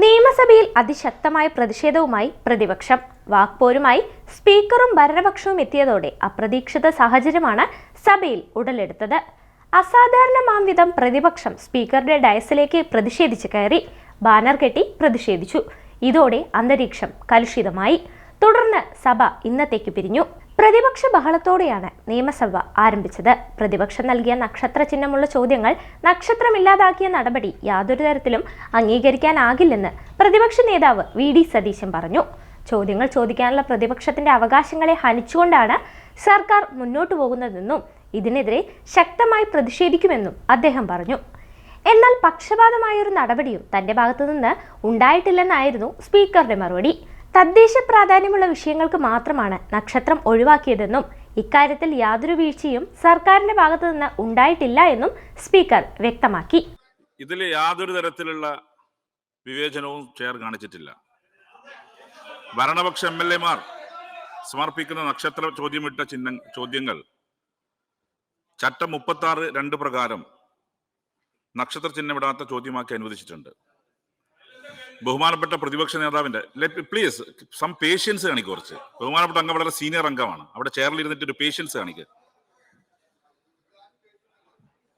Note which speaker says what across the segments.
Speaker 1: നിയമസഭയിൽ അതിശക്തമായ പ്രതിഷേധവുമായി പ്രതിപക്ഷം. വാക്പോരുമായി സ്പീക്കറും ഭരണപക്ഷവും എത്തിയതോടെ അപ്രതീക്ഷിത സാഹചര്യമാണ് സഭയിൽ ഉടലെടുത്തത്. അസാധാരണമാം വിധം പ്രതിപക്ഷം സ്പീക്കറുടെ ഡയസിലേക്ക് പ്രതിഷേധിച്ച് കയറി. ബാനർ കെട്ടി പ്രതിഷേധിച്ചു. ഇതോടെ അന്തരീക്ഷം കലുഷിതമായി. തുടർന്ന് സഭ ഇന്നത്തേക്ക് പിരിഞ്ഞു. പ്രതിപക്ഷ ബഹളത്തോടെയാണ് നിയമസഭ ആരംഭിച്ചത്. പ്രതിപക്ഷം നൽകിയ നക്ഷത്ര ചിഹ്നമുള്ള ചോദ്യങ്ങൾ നക്ഷത്രമില്ലാതാക്കിയ നടപടി യാതൊരു തരത്തിലും അംഗീകരിക്കാനാകില്ലെന്ന് പ്രതിപക്ഷ നേതാവ് വി. ഡി. സതീശൻ പറഞ്ഞു. ചോദ്യങ്ങൾ ചോദിക്കാനുള്ള പ്രതിപക്ഷത്തിന്റെ അവകാശങ്ങളെ ഹനിച്ചുകൊണ്ടാണ് സർക്കാർ മുന്നോട്ടു പോകുന്നതെന്നും ഇതിനെതിരെ ശക്തമായി പ്രതിഷേധിക്കുമെന്നും അദ്ദേഹം പറഞ്ഞു. എന്നാൽ പക്ഷപാതമായ ഒരു നടപടിയും തന്റെ ഭാഗത്തുനിന്ന് ഉണ്ടായിട്ടില്ലെന്നായിരുന്നു സ്പീക്കറുടെ മറുപടി. തദ്ദേശ പ്രാധാന്യമുള്ള വിഷയങ്ങൾക്ക് മാത്രമാണ് നക്ഷത്രം ഒഴിവാക്കിയതെന്നും ഇക്കാര്യത്തിൽ യാതൊരു വീഴ്ചയും സർക്കാരിന്റെ ഭാഗത്തു നിന്ന് ഉണ്ടായിട്ടില്ല എന്നും സ്പീക്കർ വ്യക്തമാക്കി.
Speaker 2: ഇതിൽ യാതൊരു തരത്തിലുള്ള വിവേചനവും ചെയർ കാണിച്ചിട്ടില്ല. ഭരണപക്ഷ എം എൽ എമാർ സമർപ്പിക്കുന്ന നക്ഷത്ര ചോദ്യമിട്ട ചിഹ്ന ചോദ്യങ്ങൾ ചട്ടം മുപ്പത്തി ആറ് രണ്ട് പ്രകാരം നക്ഷത്ര ചിഹ്നമിടാത്ത ചോദ്യമാക്കി അനുവദിച്ചിട്ടുണ്ട്. ബഹുമാനപ്പെട്ട പ്രതിപക്ഷ നേതാവിന്റെ പ്ലീസ് സം പേഷ്യൻസ് കാണിക്കും കുറച്ച്. ബഹുമാനപ്പെട്ട അംഗം വളരെ സീനിയർ അംഗമാണ്. അവിടെ ചെയറിൽ ഇരുന്നിട്ട് ഒരു പേഷ്യൻസ് കാണിക്കുക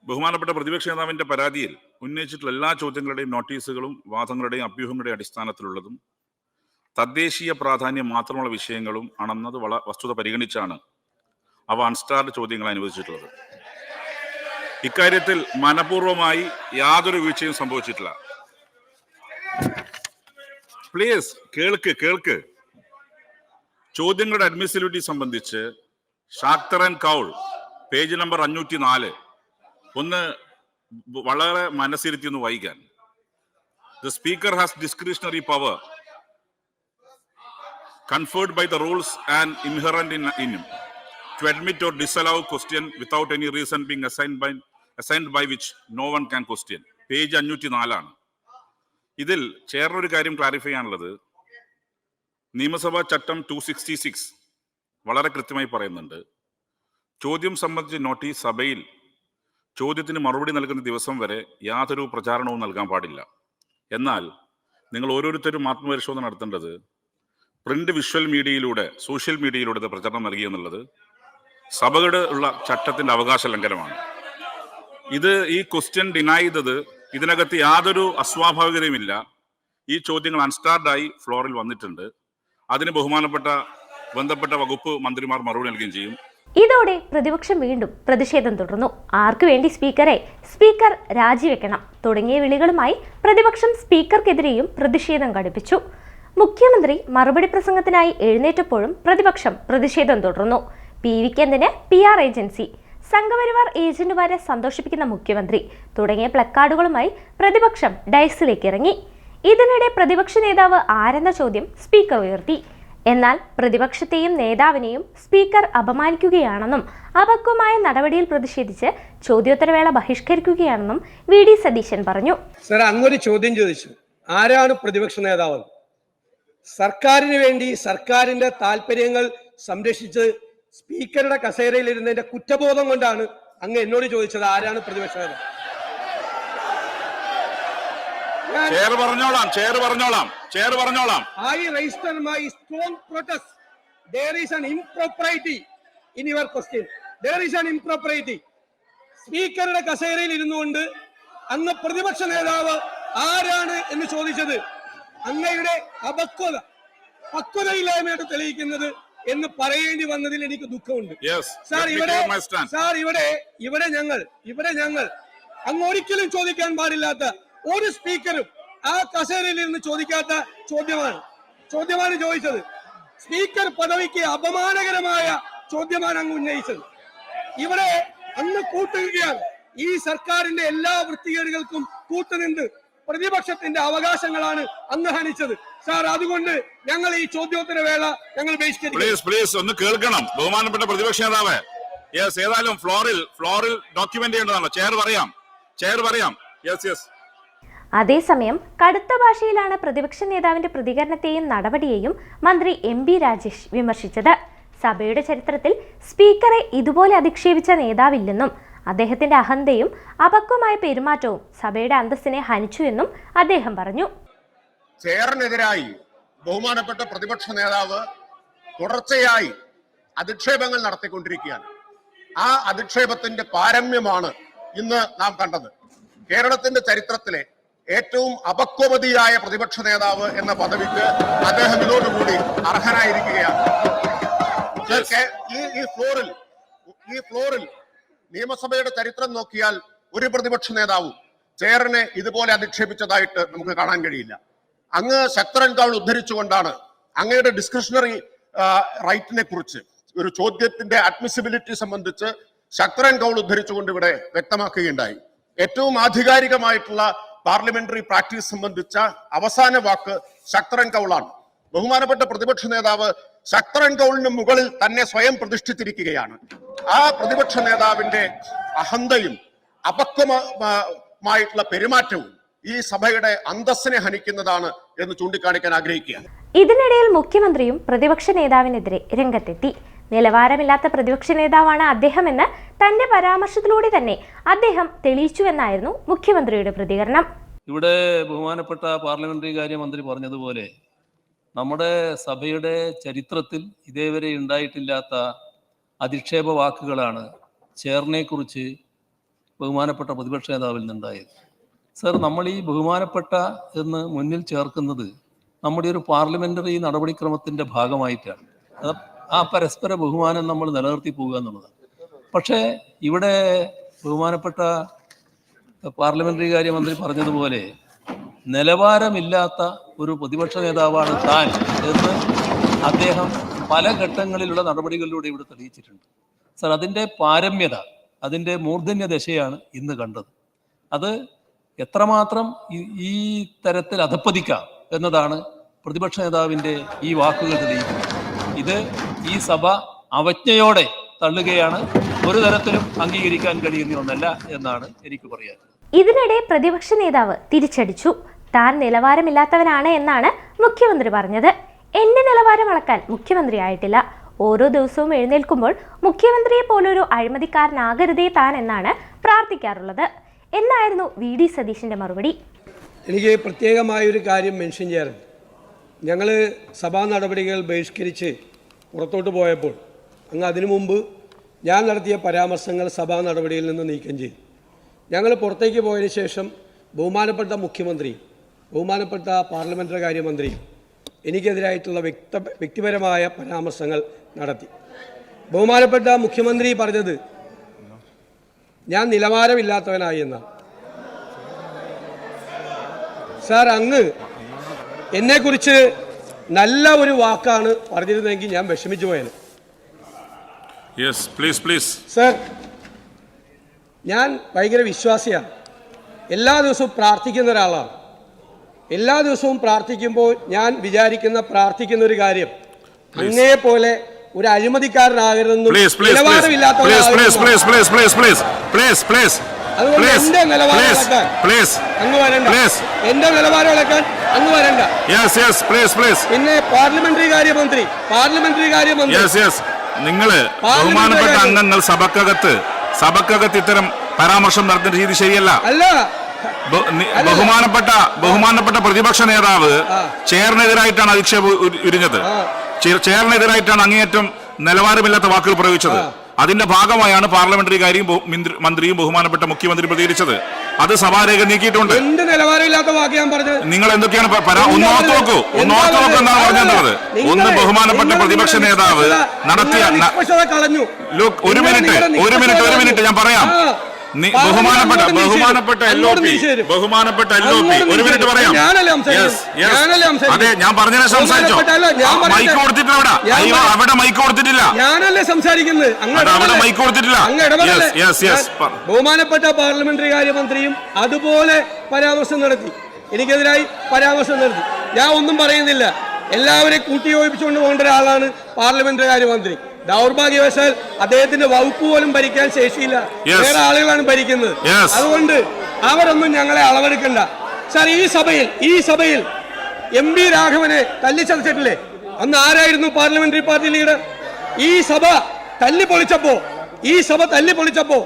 Speaker 2: ബഹുമാനപ്പെട്ട പ്രതിപക്ഷ നേതാവിന്റെ പരാതിയിൽ ഉന്നയിച്ചിട്ടുള്ള എല്ലാ ചോദ്യങ്ങളുടെയും നോട്ടീസുകളും വാദങ്ങളുടെയും അഭ്യൂഹങ്ങളുടെയും അടിസ്ഥാനത്തിലുള്ളതും തദ്ദേശീയ പ്രാധാന്യം മാത്രമുള്ള വിഷയങ്ങളും ആണെന്നത് വള വസ്തുത പരിഗണിച്ചാണ് അവ അൺസ്റ്റാർഡ് ചോദ്യങ്ങൾ അനുവദിച്ചിട്ടുള്ളത്. ഇക്കാര്യത്തിൽ മനപൂർവമായി യാതൊരു വീഴ്ചയും സംഭവിച്ചിട്ടില്ല. പ്ലീസ് കേൾക്ക് കേൾക്ക്. ചോദ്യങ്ങളുടെ അഡ്മിസിബിലിറ്റി സംബന്ധിച്ച് Shakdher and Kaul page number അഞ്ഞൂറ്റി നാല് ഒന്ന് വളരെ മനസ്സിരുത്തി ഒന്ന് വായിക്കാൻ. The speaker has discretionary power conferred by the rules and inherent in ഇനും to admit or disallow question without any reason being assigned by assigned by which no one can question page അഞ്ഞൂറ്റി നാലാണ് ഇതിൽ ചെയറിന് ഒരു കാര്യം clarify ചെയ്യാനുള്ളത് നിയമസഭാ ചട്ടം to sixty six വളരെ കൃത്യമായി പറയുന്നുണ്ട്. ചോദ്യം സംബന്ധിച്ച് നോട്ടീസ് സഭയിൽ ചോദ്യത്തിന് മറുപടി നൽകുന്ന ദിവസം വരെ യാതൊരു പ്രചാരണവും നൽകാൻ പാടില്ല. എന്നാൽ നിങ്ങൾ ഓരോരുത്തരും ആത്മപരിശോധന നടത്തേണ്ടത് പ്രിന്റ് വിഷ്വൽ മീഡിയയിലൂടെ സോഷ്യൽ മീഡിയയിലൂടെ പ്രചരണം നൽകി എന്നുള്ളത് സഭയുടെ ഉള്ള ചട്ടത്തിന്റെ അവകാശ ലംഘനമാണ് ഇത് ഈ ക്വസ്റ്റ്യൻ ഡിനൈ ചെയ്തത് ഇതിനകത്ത് യാതൊരു അസ്വാഭാവികതയുമില്ല. ഈ ചോദ്യങ്ങൾ അൺസ്റ്റാർഡായി ഫ്ലോറിൽ വന്നിട്ടുണ്ട്. അതിന് ബഹുമാനപ്പെട്ട ബന്ധപ്പെട്ട വകുപ്പ് മന്ത്രിമാർ മറുപടി നൽകുകയും ചെയ്യും.
Speaker 1: ഇതോടെ പ്രതിപക്ഷം വീണ്ടും പ്രതിഷേധം തുടർന്നു. ആർക്കു വേണ്ടി സ്പീക്കറെ സ്പീക്കർ രാജിവെക്കണം തുടങ്ങിയ വിളികളുമായി പ്രതിപക്ഷം സ്പീക്കർക്കെതിരെയും പ്രതിഷേധം ഘടിപ്പിച്ചു. മുഖ്യമന്ത്രി മറുപടി പ്രസംഗത്തിനായി എഴുന്നേറ്റപ്പോഴും പ്രതിപക്ഷം പ്രതിഷേധം തുടർന്നു. പി വിക്കെന്തിന് പി ആർ ഏജൻസി സംഘപരിവാർ ഏജന്റുമാരെ സന്തോഷിപ്പിക്കുന്ന മുഖ്യമന്ത്രി തുടങ്ങിയ പ്ലക്കാർഡുകളുമായി പ്രതിപക്ഷം ഡയസിലേക്ക് ഇറങ്ങി. ഇതിനിടെ പ്രതിപക്ഷ നേതാവ് ആരെന്ന ചോദ്യം സ്പീക്കർ ഉയർത്തി. എന്നാൽ പ്രതിപക്ഷത്തെയും നേതാവിനെയും സ്പീക്കർ അപമാനിക്കുകയാണെന്നും അപക്വമായ നടപടിയിൽ പ്രതിഷേധിച്ച് ചോദ്യോത്തരവേള ബഹിഷ്കരിക്കുകയാണെന്നും വി ഡി സതീശൻ പറഞ്ഞു.
Speaker 3: സർ അങ്ങൊരു ചോദ്യം ചോദിച്ചു. ആരാണ് പ്രതിപക്ഷ നേതാവ്? സർക്കാരിന് വേണ്ടി സർക്കാരിന്റെ താല്പര്യങ്ങൾ സംരക്ഷിച്ച് സ്പീക്കറുടെ കസേരയിൽ ഇരുന്നതിന്റെ കുറ്റബോധം കൊണ്ടാണ് അങ്ങ് എന്നോട് ചോദിച്ചത് ആരാണ് പ്രതിപക്ഷ നേതാവ് ഞാൻ
Speaker 2: ചെയർ പറഞ്ഞോളാം ചെയർ പറഞ്ഞോളാം ചെയർ പറഞ്ഞോളാം
Speaker 3: I register my strong protest. There is an impropriety in your question. There is an impropriety. സ്പീക്കറുടെ കസേരയിൽ ഇരുന്നുകൊണ്ട് അന്ന് പ്രതിപക്ഷ നേതാവ് ആരാണ് എന്ന് ചോദിച്ചത് അങ്ങയുടെ അപക്വത പക്വതയില്ലായ്മയായിട്ട് തെളിയിക്കുന്നത് എന്ന് പറയേണ്ടി വന്നതിൽ എനിക്ക് ദുഃഖമുണ്ട്. സാർ ഇവിടെ സാർ ഇവിടെ ഇവിടെ ഞങ്ങൾ ഇവിടെ ഞങ്ങൾ അങ്ങ് ഒരിക്കലും ചോദിക്കാൻ പാടില്ലാത്ത ഒരു സ്പീക്കറും ആ കസേരയിൽ ഇരുന്ന് ചോദിക്കാത്ത ചോദ്യമാണ്. ചോദ്യമാണ് ചോദിച്ചത്. സ്പീക്കർ പദവിക്ക് അപമാനകരമായ ചോദ്യമാണ് അങ്ങ് ഉന്നയിച്ചത്. ഇവിടെ അന്ന് കൂട്ടുകയാണ്. ഈ സർക്കാരിന്റെ എല്ലാ വൃത്തികേടുകൾക്കും കൂട്ടുനിന്ന് പ്രതിപക്ഷത്തിന്റെ അവകാശങ്ങളാണ് അങ്ങ് ഹനിച്ചത്. സാർ അതുകൊണ്ട് ഞങ്ങൾ ഈ ചോദ്യോത്തര വേള ഞങ്ങൾ
Speaker 2: പ്ലീസ് പ്ലീസ് ഒന്ന് കേൾക്കണം. ബഹുമാനപ്പെട്ട പ്രതിപക്ഷ നേതാവ്. യെസ് ഏതായാലും ഫ്ലോറിൽ ഫ്ലോറിൽ ഡോക്യുമെന്റ് ചെയ്യേണ്ടതാണല്ലോ ചെയർ പറയാം. ചെയർ പറയാം. യെസ് യെസ്
Speaker 1: അതേസമയം കടുത്ത ഭാഷയിലാണ് പ്രതിപക്ഷ നേതാവിന്റെ പ്രതികരണത്തെയും നടപടിയെയും മന്ത്രി എം ബി രാജേഷ് വിമർശിച്ചത്. സഭയുടെ ചരിത്രത്തിൽ സ്പീക്കറെ ഇതുപോലെ അധിക്ഷേപിച്ച നേതാവില്ലെന്നും അദ്ദേഹത്തിന്റെ അഹന്തയും അപക്വമായ പെരുമാറ്റവും സഭയുടെ അന്തസ്സിനെ ഹനിച്ചുവെന്നും അദ്ദേഹം പറഞ്ഞു.
Speaker 4: ചെയറിനെതിരായി ബഹുമാനപ്പെട്ട പ്രതിപക്ഷ നേതാവ് തുടർച്ചയായി അധിക്ഷേപങ്ങൾ നടത്തിക്കൊണ്ടിരിക്കുകയാണ്. ആ അധിക്ഷേപത്തിന്റെ പാരമ്യമാണ് ഇന്ന് നാം കണ്ടത്. കേരളത്തിന്റെ ചരിത്രത്തിലെ ഏറ്റവും അപക്വമതിയായ പ്രതിപക്ഷ നേതാവ് എന്ന പദവിക്ക് അദ്ദേഹം ഇതോടുകൂടി അർഹനായിരിക്കുകയാണ്. ഈ ഈ ഫ്ലോറിൽ ഈ ഫ്ലോറിൽ നിയമസഭയുടെ ചരിത്രം നോക്കിയാൽ ഒരു പ്രതിപക്ഷ നേതാവും ചെയറിനെ ഇതുപോലെ അധിക്ഷേപിച്ചതായിട്ട് നമുക്ക് കാണാൻ കഴിയില്ല. അങ്ങ് ശക്തരൻ കൗൾ ഉദ്ധരിച്ചുകൊണ്ടാണ് അങ്ങയുടെ ഡിസ്ക്രിഷണറി റൈറ്റിനെ കുറിച്ച് ഒരു ചോദ്യത്തിന്റെ അഡ്മിസിബിലിറ്റി സംബന്ധിച്ച് ശക്തരൻ കൗൾ ഉദ്ധരിച്ചുകൊണ്ട് ഇവിടെ വ്യക്തമാക്കുകയുണ്ടായി. ഏറ്റവും ആധികാരികമായിട്ടുള്ള പാർലമെന്ററി പ്രാക്ടീസ് സംബന്ധിച്ച അവസാന വാക്ക് ശക്തരൻ കൗളാണ് ബഹുമാനപ്പെട്ട പ്രതിപക്ഷ നേതാവ് ശക്തരൻ കൗളിന് മുകളിൽ തന്നെ സ്വയം പ്രതിഷ്ഠിച്ചിരിക്കുകയാണ്. ആ പ്രതിപക്ഷ നേതാവിന്റെ അഹന്തയും അപക്വമായിട്ടുള്ള പെരുമാറ്റവും ഈ സഭയുടെ അന്തസ്സിനെ ഹനിക്കുന്നതാണ് എന്ന് ചൂണ്ടിക്കാണിക്കാൻ ആഗ്രഹിക്കുകയാണ്.
Speaker 1: ഇതിനിടയിൽ മുഖ്യമന്ത്രിയും പ്രതിപക്ഷ നേതാവിനെതിരെ രംഗത്തെത്തി. നിലവാരമില്ലാത്ത പ്രതിപക്ഷ നേതാവാണ് അദ്ദേഹമെന്ന് തന്റെ പരാമർശത്തിലൂടെ തന്നെ അദ്ദേഹം തെളിയിച്ചുവെന്നായിരുന്നു മുഖ്യമന്ത്രിയുടെ പ്രതികരണം.
Speaker 5: ഇവിടെ ബഹുമാനപ്പെട്ട പാർലമെന്ററി കാര്യമന്ത്രി പറഞ്ഞതുപോലെ നമ്മുടെ സഭയുടെ ചരിത്രത്തിൽ ഇതേവരെ ഉണ്ടായിട്ടില്ലാത്ത അധിക്ഷേപ വാക്കുകളാണ് ചേർനെക്കുറിച്ച് ബഹുമാനപ്പെട്ട പ്രതിപക്ഷ നേതാവിൽ നിന്നുണ്ടായത്. സർ നമ്മൾ ഈ ബഹുമാനപ്പെട്ട എന്ന് മുന്നിൽ ചേർക്കുന്നത് നമ്മുടെ ഒരു പാർലമെന്ററി നടപടിക്രമത്തിന്റെ ഭാഗമായിട്ടാണ്. ആ പരസ്പര ബഹുമാനം നമ്മൾ നിലനിർത്തി പോകുക എന്നുള്ളതാണ്. പക്ഷേ ഇവിടെ ബഹുമാനപ്പെട്ട പാർലമെന്ററി കാര്യമന്ത്രി പറഞ്ഞതുപോലെ നിലവാരമില്ലാത്ത ഒരു പ്രതിപക്ഷ നേതാവാണ് താൻ എന്ന് അദ്ദേഹം പല ഘട്ടങ്ങളിലുള്ള നടപടികളിലൂടെ ഇവിടെ തെളിയിച്ചിട്ടുണ്ട്. സർ അതിന്റെ പാരമ്യത അതിന്റെ മൂർധന്യ ദശയാണ് ഇന്ന് കണ്ടത്. അത് എത്രമാത്രം ഈ- തരത്തിൽ അധപ്പതിക്കാം എന്നതാണ് പ്രതിപക്ഷ നേതാവിന്റെ ഈ വാക്കുകൾ തെളിയിക്കുന്നത്. ഇത് ഈ സഭ അവജ്ഞയോടെ തള്ളുകയാണ്. ഒരു തരത്തിലും അംഗീകരിക്കാൻ കഴിയുന്ന ഒന്നല്ല എന്നാണ് എനിക്ക് പറയാൻ.
Speaker 1: ഇതിനിടെ പ്രതിപക്ഷ നേതാവ് തിരിച്ചടിച്ചു. താൻ നിലവാരമില്ലാത്തവനാണ് എന്നാണ് മുഖ്യമന്ത്രി പറഞ്ഞത്. എന്റെ നിലവാരം അളക്കാൻ മുഖ്യമന്ത്രി ആയിട്ടില്ല. ഓരോ ദിവസവും എഴുന്നേൽക്കുമ്പോൾ മുഖ്യമന്ത്രിയെ പോലൊരു അഴിമതിക്കാരനാകരുതേ താൻ എന്നാണ് പ്രാർത്ഥിക്കാറുള്ളത്. എന്നായിരുന്നു വി ഡി സതീഷിന്റെ മറുപടി.
Speaker 3: എനിക്ക് പ്രത്യേകമായ ഒരു കാര്യം മെൻഷൻ ചെയ്യാറുണ്ട് ഞങ്ങൾ സഭാ നടപടികൾ ബഹിഷ്കരിച്ച് പുറത്തോട്ട് പോയപ്പോൾ അങ്ങ് അതിനു മുമ്പ് ഞാൻ നടത്തിയ പരാമർശങ്ങൾ സഭാ നടപടിയിൽ നിന്ന് നീക്കം ചെയ്തു. ഞങ്ങൾ പുറത്തേക്ക് പോയതിനു ശേഷം ബഹുമാനപ്പെട്ട മുഖ്യമന്ത്രി ബഹുമാനപ്പെട്ട പാർലമെന്ററി കാര്യമന്ത്രിയും എനിക്കെതിരായിട്ടുള്ള വ്യക്ത വ്യക്തിപരമായ പരാമർശങ്ങൾ നടത്തി. ബഹുമാനപ്പെട്ട മുഖ്യമന്ത്രി പറഞ്ഞത് ഞാൻ നിലവാരമില്ലാത്തവനായി എന്ന. സാർ അങ്ങ് എന്നെക്കുറിച്ച് നല്ല ഒരു വാക്കാണ് പറഞ്ഞിരുന്നെങ്കിൽ ഞാൻ വിഷമിച്ചു പോയത്
Speaker 2: പ്ലീസ് പ്ലീസ്
Speaker 3: സാർ ഞാൻ ഭയങ്കര വിശ്വാസിയാണ്. എല്ലാ ദിവസവും പ്രാർത്ഥിക്കുന്ന ഒരാളാണ്. എല്ലാ ദിവസവും പ്രാർത്ഥിക്കുമ്പോൾ ഞാൻ വിചാരിക്കുന്ന പ്രാർത്ഥിക്കുന്ന ഒരു കാര്യം അങ്ങേ പോലെ ഒരു അഴിമതിക്കാരനാകരുതെന്നും
Speaker 2: നിലവാരമില്ലാത്ത
Speaker 3: പിന്നെ പാർലമെന്ററി കാര്യമന്ത്രി പാർലമെന്ററി കാര്യമന്ത്രി.
Speaker 2: നിങ്ങൾ ബഹുമാനപ്പെട്ട അംഗങ്ങൾ സഭക്കകത്ത് സഭക്കകത്ത് ഇത്തരം പരാമർശം നടത്തുന്ന രീതി ശരിയല്ല.
Speaker 3: അല്ല.
Speaker 2: ബഹുമാനപ്പെട്ട ബഹുമാനപ്പെട്ട പ്രതിപക്ഷ നേതാവ് ചെയറിനെതിരായിട്ടാണ് അധിക്ഷേപം ഉരിഞ്ഞത്. ചേറിനെതിരായിട്ടാണ് അങ്ങേയറ്റം നിലവാരമില്ലാത്ത വാക്കുകൾ പ്രയോഗിച്ചത്. അതിന്റെ ഭാഗമായാണ് പാർലമെന്ററി കാര്യം മന്ത്രിയും ബഹുമാനപ്പെട്ട മുഖ്യമന്ത്രി പ്രതികരിച്ചത്. അത് സഭാരേഖ നീക്കിയിട്ടുണ്ട്. നിങ്ങൾ എന്തൊക്കെയാണ് പറഞ്ഞത് ഒന്ന് ബഹുമാനപ്പെട്ട പ്രതിപക്ഷ നേതാവ് നടത്തിയ ഒരു മിനിറ്റ് ഒരു മിനിറ്റ് ഒരു മിനിറ്റ് ഞാൻ പറയാം. ബഹുമാനപ്പെട്ട ബഹുമാനപ്പെട്ട എൽ ബഹുമാനപ്പെട്ട ഒരു മിനിറ്റ് പറയാം. അതെ ഞാൻ മൈക്ക് അയ്യോ അവിടെ മൈക്ക്
Speaker 3: ഞാനല്ലേ സംസാരിക്കുന്നത്?
Speaker 2: അവിടെ മൈക്ക്
Speaker 3: ബഹുമാനപ്പെട്ട പാർലമെന്ററി കാര്യമന്ത്രിയും അതുപോലെ പരാമർശം നടത്തി. എനിക്കെതിരായി പരാമർശം നടത്തി. ഞാൻ ഒന്നും പറയുന്നില്ല. എല്ലാവരെയും കൂട്ടിയോപിച്ചുകൊണ്ട് പോകേണ്ട ഒരാളാണ് പാർലമെന്ററി കാര്യമന്ത്രി. ദൗർഭാഗ്യവശാൽ അദ്ദേഹത്തിന്റെ വകുപ്പ് പോലും ഭരിക്കാൻ ശേഷിയില്ല. വേറെ ആളുകളാണ് ഭരിക്കുന്നത്. അതുകൊണ്ട് അവരൊന്നും ഞങ്ങളെ അളവെടുക്കണ്ട. സാർ ഈ സഭയിൽ ഈ സഭയിൽ എം വി രാഘവനെ തല്ലിച്ചതച്ചിട്ടില്ലേ? അന്ന് ആരായിരുന്നു പാർലമെന്ററി പാർട്ടി ലീഡർ? ഈ സഭ തല്ലി പൊളിച്ചപ്പോ ഈ സഭ തല്ലി പൊളിച്ചപ്പോ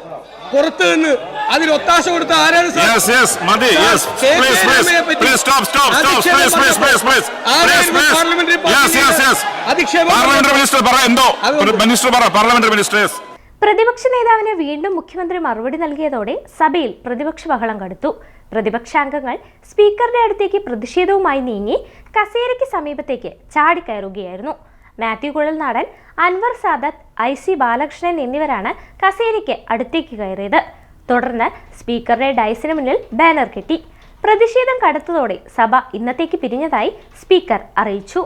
Speaker 3: പുറത്തു നിന്ന് അതിൽ ഒത്താശ കൊടുത്ത ആരാണ്
Speaker 2: Yes, yes, മതി, yes.
Speaker 3: കെ. കെ.
Speaker 2: Please, please, please stop, stop, stop, please, please, please, please.
Speaker 3: ആരായിരുന്നു
Speaker 2: Please, please.
Speaker 3: Parliamentary
Speaker 2: Yes, yes, yes.
Speaker 3: അധിക്ഷേപം
Speaker 2: പാർലമെന്ററി മിനിസ്റ്റർ പറ എന്തോ
Speaker 3: അതുകൊണ്ട്
Speaker 2: മിനിസ്റ്റർ പറ പാർലമെന്ററി മിനിസ്റ്റർ
Speaker 1: പ്രതിപക്ഷ നേതാവിന് വീണ്ടും മുഖ്യമന്ത്രി മറുപടി നൽകിയതോടെ സഭയിൽ പ്രതിപക്ഷ ബഹളം കടുത്തു പ്രതിപക്ഷാംഗങ്ങൾ സ്പീക്കറുടെ അടുത്തേക്ക് പ്രതിഷേധവുമായി നീങ്ങി കസേരയ്ക്ക് സമീപത്തേക്ക് ചാടിക്കയറുകയായിരുന്നു മാത്യു കുഴൽനാടൻ അൻവർ സാദത്ത് ഐ സി ബാലകൃഷ്ണൻ എന്നിവരാണ് കസേരയ്ക്ക് അടുത്തേക്ക് കയറിയത് തുടർന്ന് സ്പീക്കറുടെ ഡയസിന് മുന്നിൽ ബാനർ കെട്ടി. പ്രതിഷേധം കടുത്തതോടെ സഭ ഇന്നത്തേക്ക് പിരിഞ്ഞതായി സ്പീക്കർ അറിയിച്ചു.